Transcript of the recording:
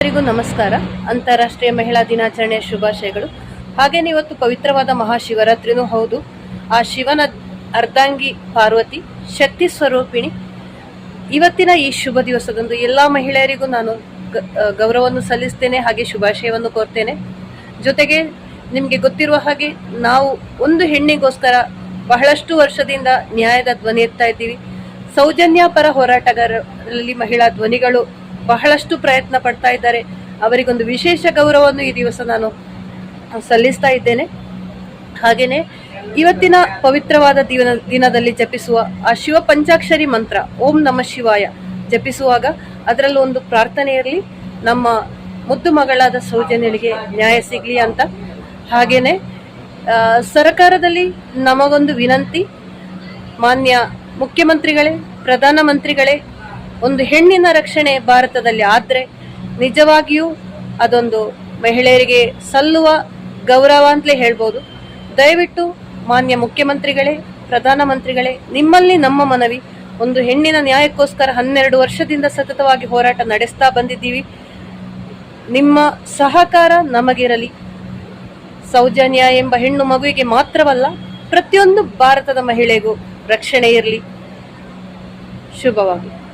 ಎಲ್ಲರಿಗೂ ನಮಸ್ಕಾರ. ಅಂತಾರಾಷ್ಟ್ರೀಯ ಮಹಿಳಾ ದಿನಾಚರಣೆಯ ಶುಭಾಶಯಗಳು. ಹಾಗೇನೆ ಇವತ್ತು ಪವಿತ್ರವಾದ ಮಹಾಶಿವರಾತ್ರಿನೂ ಹೌದು. ಆ ಶಿವನ ಅರ್ಧಾಂಗಿ ಪಾರ್ವತಿ, ಶಕ್ತಿ ಸ್ವರೂಪಿಣಿ. ಇವತ್ತಿನ ಈ ಶುಭ ದಿವಸದಂದು ಎಲ್ಲ ಮಹಿಳೆಯರಿಗೂ ನಾನು ಗೌರವವನ್ನು ಸಲ್ಲಿಸ್ತೇನೆ, ಹಾಗೆ ಶುಭಾಶಯವನ್ನು ಕೋರ್ತೇನೆ. ಜೊತೆಗೆ ನಿಮಗೆ ಗೊತ್ತಿರುವ ಹಾಗೆ ನಾವು ಒಂದು ಹೆಣ್ಣಿಗೋಸ್ಕರ ಬಹಳಷ್ಟು ವರ್ಷದಿಂದ ನ್ಯಾಯದ ಧ್ವನಿ ಎತ್ತಾ ಇದ್ದೀವಿ. ಸೌಜನ್ಯ ಪರ ಹೋರಾಟಗಾರರಲ್ಲಿ ಮಹಿಳಾ ಧ್ವನಿಗಳು ಬಹಳಷ್ಟು ಪ್ರಯತ್ನ ಪಡ್ತಾ ಇದ್ದಾರೆ. ಅವರಿಗೊಂದು ವಿಶೇಷ ಗೌರವವನ್ನು ಈ ದಿವಸ ನಾನು ಸಲ್ಲಿಸ್ತಾ ಇದ್ದೇನೆ. ಹಾಗೇನೆ ಇವತ್ತಿನ ಪವಿತ್ರವಾದ ದಿನ ದಿನದಲ್ಲಿ ಜಪಿಸುವ ಆ ಶಿವ ಪಂಚಾಕ್ಷರಿ ಮಂತ್ರ, ಓಂ ನಮ ಶಿವಾಯ, ಜಪಿಸುವಾಗ ಅದರಲ್ಲೂ ಒಂದು ಪ್ರಾರ್ಥನೆ ಇರಲಿ. ನಮ್ಮ ಮುದ್ದು ಮಗಳಾದ ಸೌಜನ್ಯರಿಗೆ ನ್ಯಾಯ ಸಿಗಲಿ ಅಂತ. ಹಾಗೇನೆ ಸರ್ಕಾರದಲ್ಲಿ ನಮಗೊಂದು ವಿನಂತಿ. ಮಾನ್ಯ ಮುಖ್ಯಮಂತ್ರಿಗಳೇ ಪ್ರಧಾನಮಂತ್ರಿಗಳೇ ಒಂದು ಹೆಣ್ಣಿನ ರಕ್ಷಣೆ ಭಾರತದಲ್ಲಿ ಆದ್ರೆ ನಿಜವಾಗಿಯೂ ಅದೊಂದು ಮಹಿಳೆಯರಿಗೆ ಸಲ್ಲುವ ಗೌರವ ಅಂತಲೇ ಹೇಳ್ಬೋದು. ದಯವಿಟ್ಟು ಮಾನ್ಯ ಮುಖ್ಯಮಂತ್ರಿಗಳೇ, ಪ್ರಧಾನಮಂತ್ರಿಗಳೇ, ನಿಮ್ಮಲ್ಲಿ ನಮ್ಮ ಮನವಿ, ಒಂದು ಹೆಣ್ಣಿನ ನ್ಯಾಯಕ್ಕೋಸ್ಕರ ಹನ್ನೆರಡು ವರ್ಷದಿಂದ ಸತತವಾಗಿ ಹೋರಾಟ ನಡೆಸ್ತಾ ಬಂದಿದ್ದೀವಿ. ನಿಮ್ಮ ಸಹಕಾರ ನಮಗಿರಲಿ. ಸೌಜನ್ಯ ಎಂಬ ಹೆಣ್ಣು ಮಗುವಿಗೆ ಮಾತ್ರವಲ್ಲ, ಪ್ರತಿಯೊಂದು ಭಾರತದ ಮಹಿಳೆಗೂ ರಕ್ಷಣೆ ಇರಲಿ. ಶುಭವಾಗಿ